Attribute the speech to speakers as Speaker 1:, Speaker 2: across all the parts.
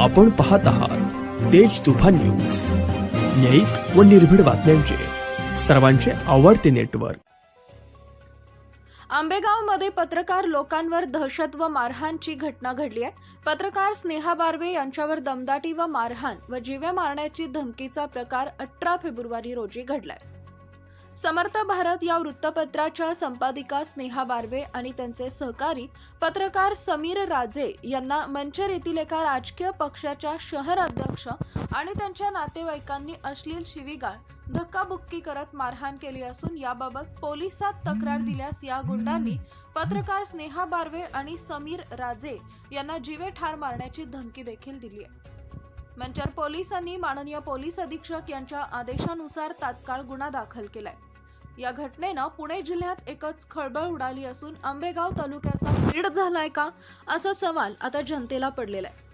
Speaker 1: आपण पाहत आहात तेज तुफान न्यूज. न्यायिक व निर्भीड बातम्यांचे सर्वांचे आवडते नेटवर्क.
Speaker 2: आंबेगावमध्ये पत्रकार लोकांवर दहशत व मारहाणची घटना घडली आहे. पत्रकार स्नेहा बारवे यांच्यावर दमदाटी व मारहाण व जीवे मारण्याची धमकीचा प्रकार अठरा फेब्रुवारी रोजी घडलाय. समर्थ भारत या वृत्तपत्राच्या संपादिका स्नेहा बारवे आणि त्यांचे सहकारी पत्रकार समीर राजे यांना मंचर येथील एका राजकीय पक्षाच्या शहर अध्यक्ष आणि त्यांच्या नातेवाईकांनी अश्लील शिवीगाळ धक्काबुक्की करत मारहाण केली असून याबाबत पोलिसात तक्रार दिल्यास या गुंडांनी पत्रकार स्नेहा बारवे आणि समीर राजे यांना जीवे ठार मारण्याची धमकी देखील दिली आहे. मंचर पोलिसांनी माननीय पोलीस अधीक्षक यांच्या आदेशानुसार तात्काळ गुन्हा दाखल केलाय. या घटनेनं पुणे जिल्ह्यात एकच खळबळ उडाली असून आंबेगाव तालुक्याचा बीड झालाय का? असा सवाल आता जनतेला पडलेला आहे.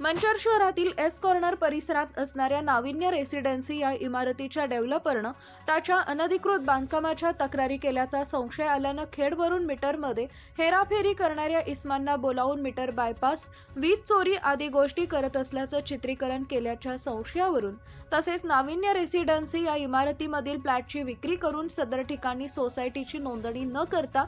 Speaker 2: मंचर शहरातील एस कॉर्नर परिसरात असणाऱ्या नाविन्य रेसिडेन्सी या इमारतीच्या डेव्हलपरनं त्याच्या अनधिकृत बांधकामाच्या तक्रारी केल्याचा संशय आल्यानं खेडवरून मीटरमध्ये हेराफेरी करणाऱ्या इस्मांना बोलावून मीटर बायपास वीज चोरी आदी गोष्टी करत असल्याचं चित्रीकरण केल्याच्या संशयावरून तसेच नाविन्य रेसिडेन्सी या इमारतीमधील फ्लॅटची विक्री करून सदर ठिकाणी सोसायटीची नोंदणी न करता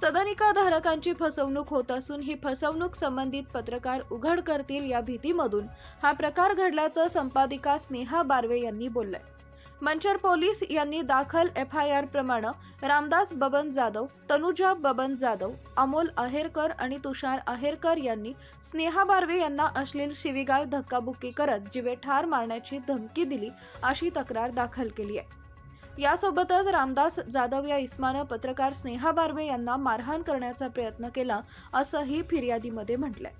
Speaker 2: सदनिकाधारकांची फसवणूक होत असून ही फसवणूक संबंधित पत्रकार उघड करतील या भीतीमधून. हा प्रकार घडल्याचं संपादिका स्नेहा बारवे यांनी बोललंय. मंचर पोलीस यांनी दाखल एफ आय आर प्रमाणे रामदास बबन जाधव तनुजा बबन जाधव अमोल अहेरकर आणि तुषार अहेरकर यांनी स्नेहा बारवे यांना अश्लील शिवीगाळ धक्काबुक्की करत जिवे ठार मारण्याची धमकी दिली अशी तक्रार दाखल केली आहे. यासोबतच रामदास जाधव या इस्मानं पत्रकार स्नेहा बारवे यांना मारहाण करण्याचा प्रयत्न केला असंही फिर्यादीमध्ये म्हटलंय.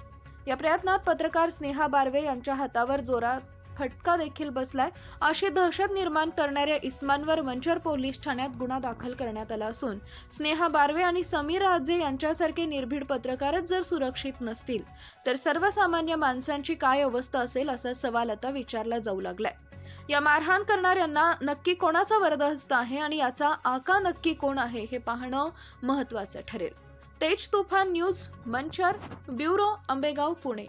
Speaker 2: या प्रयत्नात पत्रकार स्नेहा बारवे यांच्या हातावर जोरात फटका देखील बसलाय. अशी दहशत निर्माण करणाऱ्या इस्मानवर मंचर पोलीस ठाण्यात गुन्हा दाखल करण्यात आला असून स्नेहा बारवे आणि समीर राजे यांच्यासारखे निर्भीड पत्रकारच जर सुरक्षित नसतील तर सर्वसामान्य माणसांची काय अवस्था असेल असा सवाल आता विचारला जाऊ लागलाय. या मारहाण करणाऱ्यांना नक्की कोणाचा वरदहस्त आहे आणि याचा आका नक्की कोण आहे हे पाहणं महत्वाचं ठरेल. Tej Tufan news Manchar bureau Ambegaon Pune.